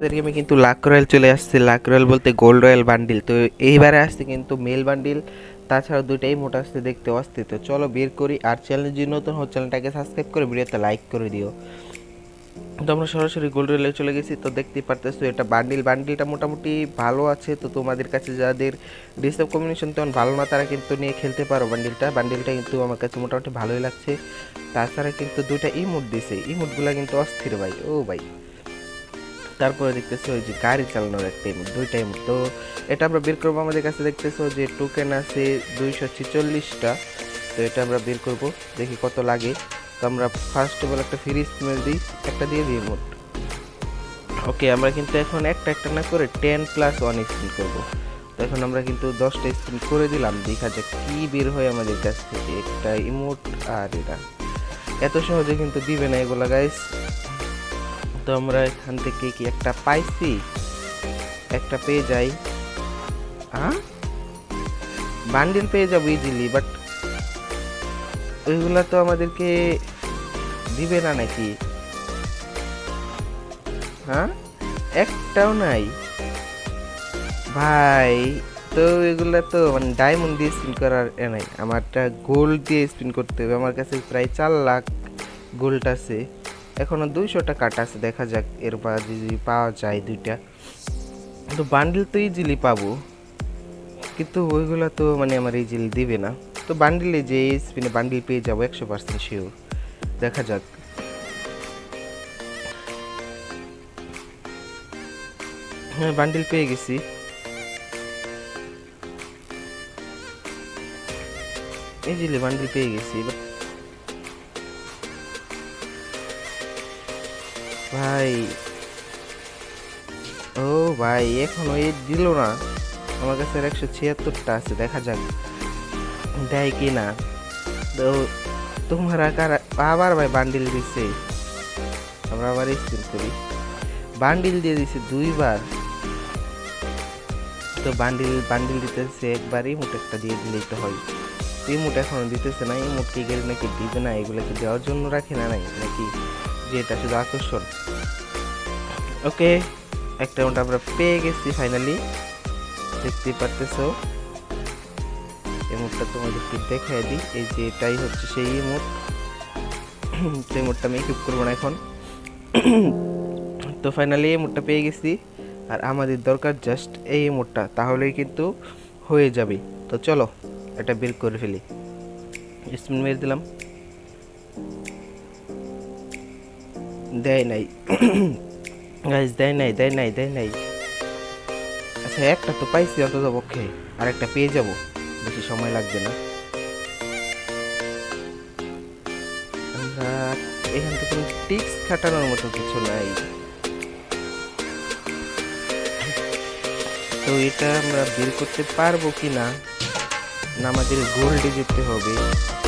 আপনাদেরকে আমি কিন্তু লাক রয়্যাল চলে আসছে। লাক রয়্যাল বলতে গোল্ড রয়্যাল বান্ডিল। তো এইবারে আসছে কিন্তু মেল বান্ডিল তাছাড়া দুইটাই মোটা আসতে দেখতে অস্থির। তো চলো বের করি, আর চ্যানেল যদি নতুন হো চ্যানেলটাকে সাবস্ক্রাইব করে ভিডিওতে লাইক করে দিও। তো আমরা সরাসরি গোল্ড রয়্যালে চলে গেছি। তো দেখতেই পারতেছো এটা বান্ডিল। বান্ডিলটা মোটামুটি ভালো আছে। তো তোমাদের কাছে যাদের ডিসটার্ব কম্বিনেশন তেমন ভালো না, তারা কিন্তু নিয়ে খেলতে পারো বান্ডিলটা। বান্ডিলটা কিন্তু আমার কাছে মোটামুটি ভালোই লাগছে। তাছাড়া কিন্তু দুইটা ইমোট দিছে। ইমোটগুলো কিন্তু অস্থির ভাই। ও ভাই। তারপরে দেখতেছো ওই যে গাড়ি চালানোর একটা ইমোট দুইটা ইমোট তো এটা আমরা বের করব আমাদের কাছে দেখতেছো যে টোকেন আছে দুইশো ছেচল্লিশটা। তো এটা আমরা বের করব, দেখি কত লাগে। তো আমরা ফার্স্ট অফ অল একটা ফ্রি স্পিনার দিই, একটা দিয়ে দিই মোট। ওকে আমরা কিন্তু এখন একটা একটা না করে টেন প্লাস ওয়ান স্পিন করব। তো এখন আমরা কিন্তু দশটা স্পিন করে দিলাম, দেখা যাক কি বের হয় আমাদের কাছ থেকে একটা ইমোট আর এটা। এত সহজে কিন্তু দিবে না এগুলা গাইস তো আমরা এখান থেকে কি একটা পাইছি? একটা পেয়ে যাই। হ্যাঁ বান্ডিল পেয়ে যাব ইজিলি বাট ওইগুলা তো আমাদেরকে দিবে না নাকি? হ্যাঁ? একটাও নাই। ভাই, তো এগুলা তো মানে ডায়মন্ড দিয়ে স্পিন করার এ নাই। আমারটা গোল্ড দিয়ে স্পিন করতে হবে। আমার কাছে প্রায় চার লাখ গোল্ড আছে। এখনও দুইশোটা কাট আছে, দেখা যাক এর যদি পাওয়া যায় দুইটা। তো বান্ডিল তো ইজিলি পাবো। কিন্তু ওইগুলো তো মানে আমার ইজিলি দিবে না। তো বান্ডিলে যে স্পিনে বান্ডিল পেয়ে যাব একশো পার্সেন্ট শিওর দেখা যাক। হ্যাঁ বান্ডিল পেয়ে গেছি। ইজিলি বান্ডিল পেয়ে গেছি। বাট ভাই। ও ভাই, এখনও এই দিল না। আমার কাছে একশো ছিয়াত্তরটা আছে, দেখা যাক। দেয় কি না। তো তোমার আকার আবার ভাই বান্ডিল দিছে। আমরা আবার স্পিন করি। বান্ডিল দিয়ে দিছে দুইবার। তো বান্ডিল বান্ডিল দিতেছে একবার ইমোট একটা দিয়ে দিলেই তো হয়। তো ইমোট এখনও দিতেছে না ইমোট কি গেলে নাকি দিবে না? এগুলো কি দেওয়ার জন্য রাখে না নাই, নাকি? যে এটা শুধু আকর্ষণ। ওকে, একটা ইমোট আমরা পেয়ে গেছি ফাইনালি দেখতেই পারতেছো। ইমোটটা তোমাদেরকে দেখাই দিই, এই যে এটাই হচ্ছে সেই ইমোট তো ইমোটটা আমি ইকুইপ করব না এখন। তো ফাইনালি এই ইমোটটা পেয়ে গেছি। আর আমাদের দরকার জাস্ট এই ইমোটটা তাহলেই কিন্তু হয়ে যাবে। তো চলো, এটা বের করে ফেলি। স্পিন মেরে দিলাম। দেয় নাই। গাইজ দেয় নাই দেয় নাই দেয় নাই। আচ্ছা একটা তো পাইছি অন্তত পক্ষে আর একটা পেয়ে যাব। বেশি সময় লাগবে না। আমরা এখান থেকে টিক্স খাটানোর মতো কিছু নাই। তো এটা আমরা বের করতে পারব কি না না আমাদের গোল্ডে যেতে হবে।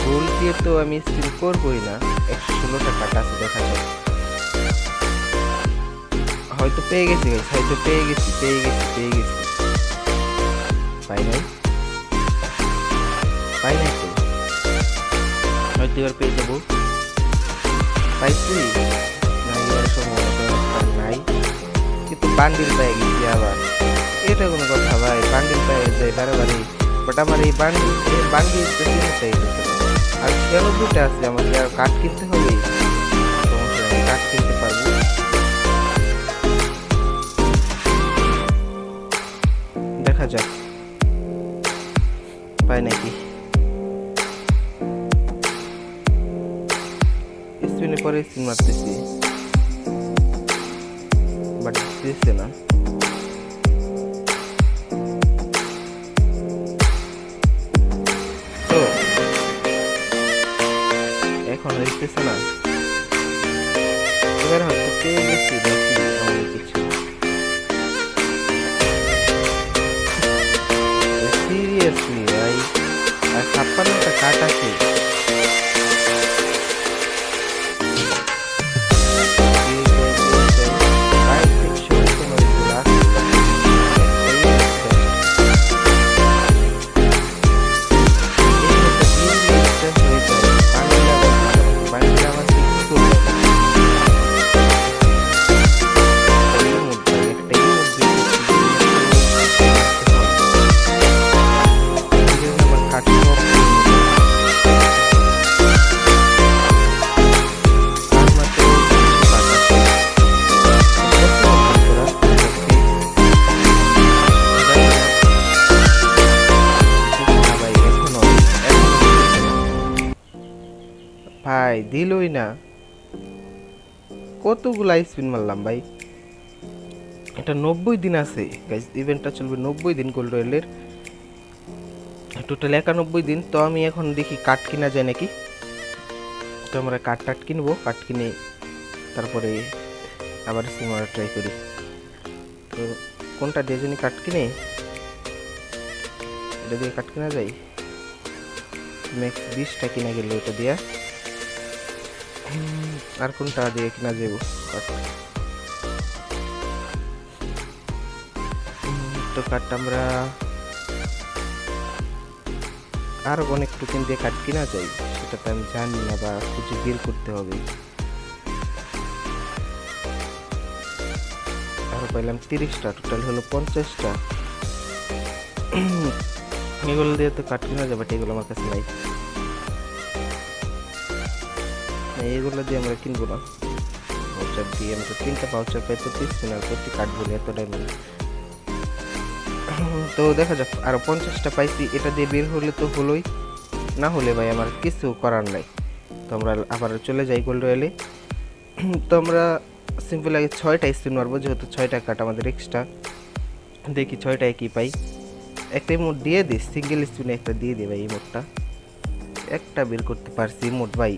গোল্ড দিয়ে তো আমি স্পিন করবোই না। একশো ষোলোটা কাটা আছে, দেখা যায় হয়তো পেয়ে গেছি হয়তো পেয়ে গেছি পেয়ে গেছি পেয়ে গেছি। পাই নাই পাই নাই তো হয়তো এবার পেয়ে যাব পাইছি নাই। কিন্তু বান্ডিল পেয়ে গেছি আবার। এটা কোনো কথা ভাই, বান্ডিল পেয়ে যায় বারে বাট আমার এই বান্ডিল বান্ডিল পেয়ে গেছে। আর খেলো দুটো আছে আমাকে? আর কাঠ কিনতে হবে? কাঠ কিনতে দেখা যাক। পায় নাকি? স্পিনে পরে স্পিন মারতেছি। বাট দিচ্ছে না। এখন হইতেছে না। এবার হয়তো পেয়ে গেছি দেখি? সিরিয়াসলি ভাই আর ছাপ্পান্নটা কাট আছে। দিলই না। কতগুলা স্পিন মারলাম ভাই? এটা নব্বই দিন আছে। গাইজ ইভেন্টটা চলবে নব্বই দিন গোল্ড রয়েলের টোটাল একানব্বই দিন। তো আমি এখন দেখি কাঠ কিনা যায় নাকি। তো আমরা কাঠ টাট কিনবো। কাঠ কিনে তারপরে আবার সিমারা ট্রাই করি। তো কোনটা দিয়ে জানি কাঠ কিনে? এটা দিয়ে কাঠ কিনা যায়? ম্যাক্স বিশটা কিনা গেল এটা দিয়া। আর কোনটা দিয়ে কিনা যাব তো কাঠটা আমরা আর অনেক টোকেন দিয়ে কাঠ কিনা যায় সেটা তো আমি জানি না বা খুঁজে বের করতে হবে। আর পাইলাম তিরিশটা টোটাল হলো পঞ্চাশটা। এগুলো দিয়ে তো কাঠ কিনা যাবে এগুলো আমার কাছে নাই। এগুলো দিয়ে আমরা কিনবো না। ভাউচার দিয়ে আমরা তিনটা ভাউচার পাই প্রতি স্পিনার প্রতি কাঠগুলো এত ডায়মন্ড তো দেখা যাক, আরও পঞ্চাশটা পাইছি, এটা দিয়ে বের হলে তো হলোই। না হলে ভাই, আমার কিছু করার নাই। তো আমরা আবার চলে যাই গোল্ড রয়েলে তো আমরা সিম্পল আগে ছয়টা স্পিন মারবো, যেহেতু ছয়টা কাট আমাদের এক্সট্রা দেখি ছয়টায় কি পাই। একটা ইমোট দিয়ে দিই সিঙ্গেল স্পিনে একটা দিয়ে দিই ভাই ইমোটটা একটা বের করতে পারছি ইমোট ভাই।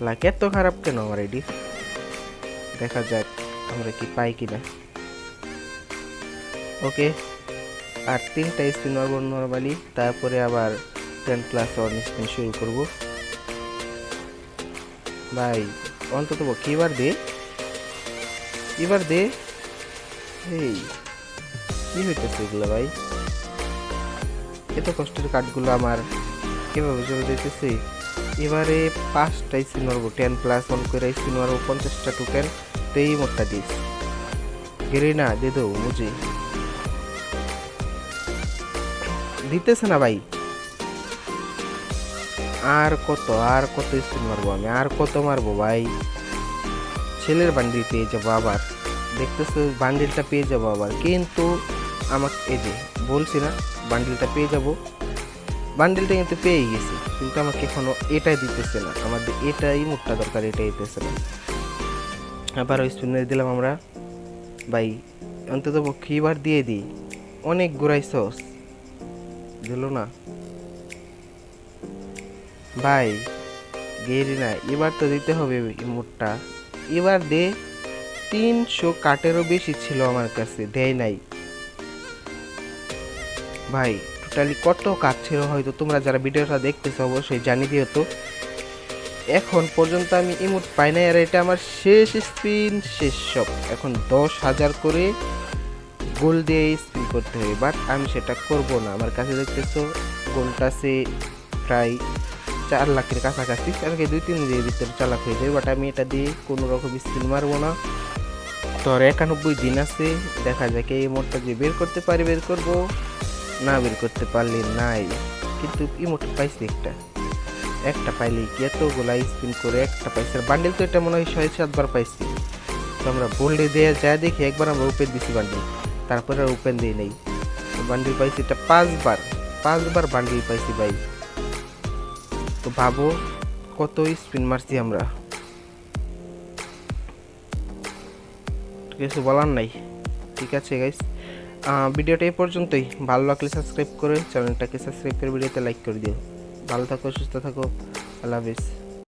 লাক এত খারাপ কেন আমার এডি? দেখা যাক, আমরা কি পাই কিনা। ওকে, আর তিনটা স্পিন মারবো নর্মালি, তারপরে আবার টেন প্লাস ওয়ান স্পিন শুরু করব। ভাই, অন্তত পক্ষে এবার দে। এবার দে। এই, কি হইতেছে এগুলো ভাই? এত কষ্টের কাঠগুলো আমার কীভাবে চলে যেতেছে এবারে পাঁচটা স্পিন মারবো টেন প্লাস ওয়ান করে স্পিন মারবো পঞ্চাশটা টোকেন তো এই মোটটা দিস গেরে না, দে দো মুঝে দিতেছে না ভাই। আর কত আর কত স্পিন মারবো আমি, আর কত মারবো ভাই? ছেলের বান্ডিল পেয়ে যাব আবার। দেখতেছো, বান্ডিলটা পেয়ে যাব আবার। কিন্তু আমাকে, এই যে, বলছি না, বান্ডিলটা পেয়ে যাব। বান্ডিলটা কিন্তু পেয়ে গেছি, কিন্তু আমাকে এখনও এটাই দিতেছে না। আমাদের এটাই মুখটা দরকার, এটাই দিতেছে না। আবার ওই স্পিন দিলাম আমরা, ভাই, অন্তত পক্ষে এবার দিয়ে দিই। অনেক গুড়াই সস দিল না? ভাই গেরি না, এবার তো দিতে হবে ইমোটটা এবার দে, তিনশো কাটেরও বেশি ছিল আমার কাছে, দেয় নাই। ভাই টোটালি কত কাজ ছিল হয়তো তোমরা যারা ভিডিওটা দেখতেছো অবশ্যই জানিয়ে দিও তো। এখন পর্যন্ত আমি ইমোট পাই নাই আর এটা আমার শেষ স্পিন শেষ সব এখন দশ হাজার করে গোল দিয়ে স্পিন করতে হবে বাট আমি সেটা করব না। আমার কাছে দেখতেছো গোলটা আছে প্রায় চার লাখের কাছাকাছি। আমাকে দুই তিন দিনের ভিতরে চার লাখ হয়ে যায় বাট আমি এটা দিয়ে কোনো রকম স্পিন মারবো না। তো একানব্বই দিন আছে, দেখা যাক এই মোটটা যে বের করতে পারি বের করব। না বের করতে পারলে নাই। কিন্তু ইমোট পাইছি একটা। একটা পাইলে কি? এতগুলা স্পিন করে একটা পাইছি। বান্ডেল তো এটা মনে হয় ছয়, সাতবার পাইছি। তো আমরা বোল্ডে দেওয়া যায় দেখি, একবার আমরা ওপেন দিছি বান্ডেল তারপরে আর ওপেন দিই নেই। বান্ডিল পাইছি এটা পাঁচবার। পাঁচবার বান্ডিল পাইছি ভাই। তো ভাবো কত স্পিন মারছি আমরা। কিছু বলার নাই। ঠিক আছে গাইস ভিডিওটা এই পর্যন্তই। ভালো লাগলে সাবস্ক্রাইব করে চ্যানেলটাকে সাবস্ক্রাইব করে ভিডিওতে লাইক করে দিও। ভালো থাকো, সুস্থ থাকো। আল্লাহ হাফিজ।